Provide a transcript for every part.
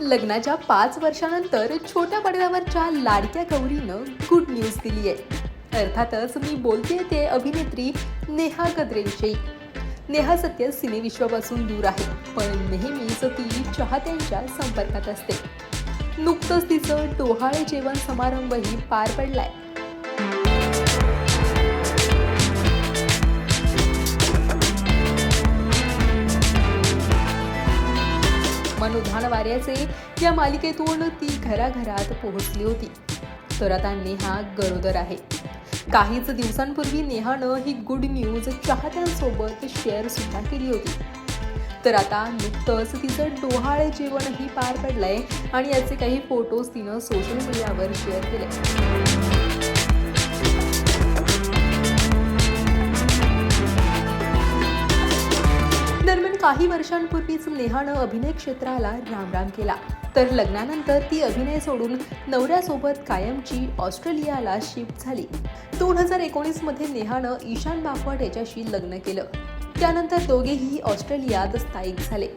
लग्नाच्या पाच वर्षानंतर छोट्या पडद्यावरच्या लाडक्या गौरीनं गुड न्यूज दिली आहे अर्थातच मी बोलते ते अभिनेत्री नेहा गद्रेविषयी नेहा सध्या सिनेविश्वापासून दूर आहे पण नेहमीच ती चाहत्यांच्या संपर्कात असते. नुकतंच तिचं डोहाळे जेवण समारंभही पार पडलाय. मनोधान वाऱ्याचे या मालिकेतून ती घराघरात पोहोचली होती. तर आता नेहा गरोदर आहे. काहीच दिवसांपूर्वी नेहानं ही गुड न्यूज चाहत्यांसोबत शेअर सुद्धा केली होती. तर आता नुकतंच तिचं डोहाळे जेवणही पार पडलंय आणि याचे काही फोटोज तिनं सोशल मीडियावर शेअर केले काही वर्षांपूर्वीच नेहानं अभिनय क्षेत्राला रामराम केला. तर लग्नानंतर ती अभिनय सोडून नवऱ्यासोबत कायमची ऑस्ट्रेलियाला शिफ्ट झाली. दोन हजार एकोणीसमध्ये नेहानं ईशान बापट याच्याशी लग्न केलं. त्यानंतर दोघेही ऑस्ट्रेलियात स्थायिक झाले.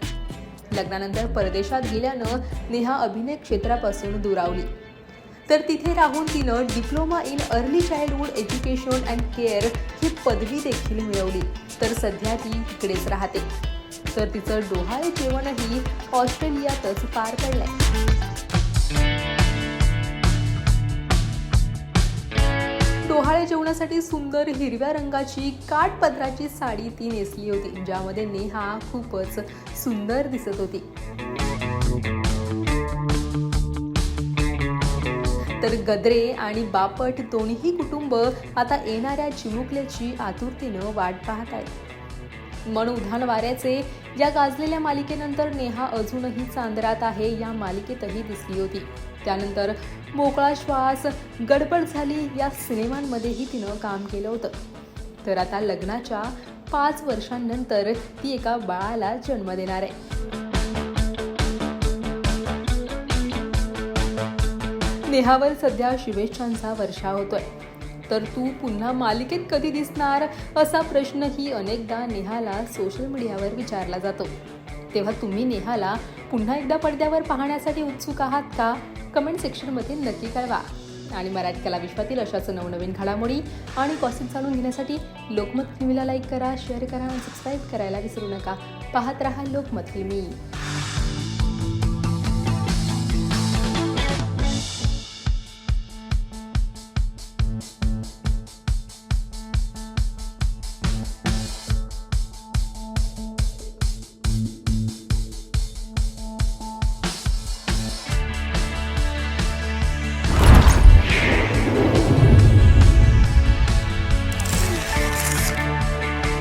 लग्नानंतर परदेशात गेल्यानं नेहा अभिनय क्षेत्रापासून दुरावली. तर तिथे राहून तिनं diploma in early childhood education and care ही पदवी देखील मिळवली. तर सध्या ती तिकडेच राहते. तर तिचं डोहाळे जेवणही ऑस्ट्रेलियातच पार पडलंय. डोहाळे जेवणासाठी सुंदर हिरव्या रंगाची काठपदराची साडी ती नेसली होती ज्यामध्ये नेहा खूपच सुंदर दिसत होती. तर गद्रे आणि बापट दोन्ही कुटुंब आता येणाऱ्या चिमुकल्याची आतुरतेनं वाट पाहत आहेत मन उधाण वाऱ्याचे. या गाजलेल्या मालिकेनंतर नेहा अजूनही चांदरात आहे या मालिकेतही दिसली होती. त्यानंतर मोकळा श्वास गडबड झाली या सिनेमांमध्येही तिनं काम केलं होतं. तर आता लग्नाच्या पाच वर्षांनंतर ती एका बाळाला जन्म देणार आहे. नेहावर सध्या शुभेच्छांचा वर्षा होतोय. तर तू पुन्हा मालिकेत कधी दिसणार? असा प्रश्नही अनेकदा नेहाला सोशल मीडियावर विचारला जातो. तेव्हा तुम्ही नेहाला पुन्हा एकदा पडद्यावर पाहण्यासाठी उत्सुक आहात का? कमेंट सेक्शनमध्ये नक्की कळवा. आणि मराठी कला विश्वातील अशाच नवनवीन घडामोडी आणि कॉसिप जाणून घेण्यासाठी लोकमत फिल्मीला लाईक करा शेअर करा आणि सबस्क्राईब करायला विसरू नका. पाहत रहा लोकमत फिल्मी